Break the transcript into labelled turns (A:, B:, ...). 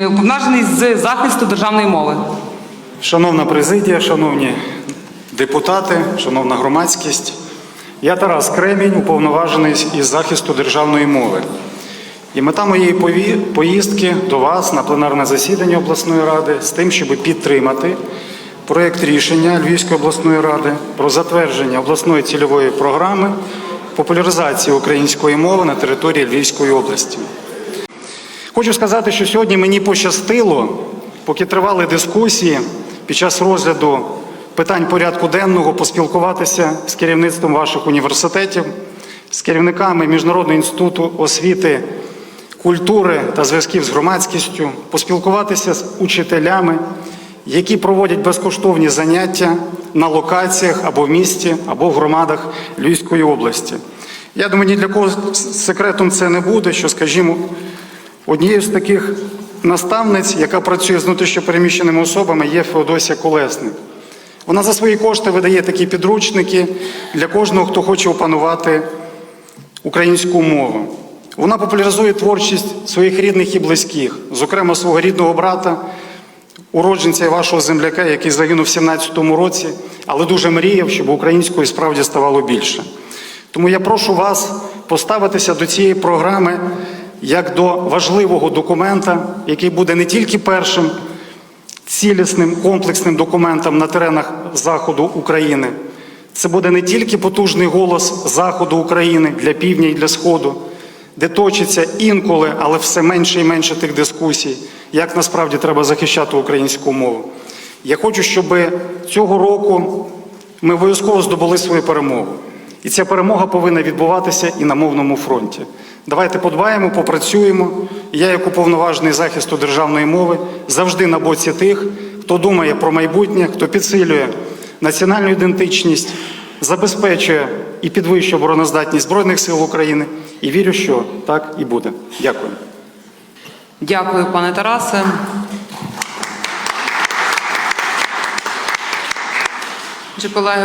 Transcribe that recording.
A: Уповноважений з захисту державної мови.
B: Шановна президія, шановні депутати, шановна громадськість, я Тарас Кремінь, уповноважений із захисту державної мови. І мета моєї поїздки до вас на пленарне засідання обласної ради з тим, щоб підтримати проєкт рішення Львівської обласної ради про затвердження обласної цільової програми популяризації української мови на території Львівської області. Хочу сказати, що сьогодні мені пощастило, поки тривали дискусії під час розгляду питань порядку денного, поспілкуватися з керівництвом ваших університетів, з керівниками Міжнародного інституту освіти, культури та зв'язків з громадськістю, поспілкуватися з учителями, які проводять безкоштовні заняття на локаціях або в місті, або в громадах Львівської області. Я думаю, ні для кого секретом це не буде, що, скажімо, Однією з таких наставниць, яка працює з внутрішньопереміщеними особами, є Феодосія Колесник. Вона за свої кошти видає такі підручники для кожного, хто хоче опанувати українську мову. Вона популяризує творчість своїх рідних і близьких, зокрема свого рідного брата, уродженця і вашого земляка, який загинув в 17-му році, але дуже мріяв, щоб української справді ставало більше. Тому я прошу вас поставитися до цієї програми як до важливого документа, який буде не тільки першим цілісним комплексним документом на теренах Заходу України. Це буде не тільки потужний голос Заходу України для півдня і для Сходу, де точиться інколи, але все менше і менше тих дискусій, як насправді треба захищати українську мову. Я хочу, щоб цього року ми обов'язково здобули свою перемогу. І ця перемога повинна відбуватися і на мовному фронті. Давайте подбаємо, попрацюємо. Я, як уповноважений захисту державної мови, завжди на боці тих, хто думає про майбутнє, хто підсилює національну ідентичність, забезпечує і підвищує обороноздатність Збройних сил України. І вірю, що так і буде. Дякую.
A: Дякую, пане Тарасе. Отже, колеги,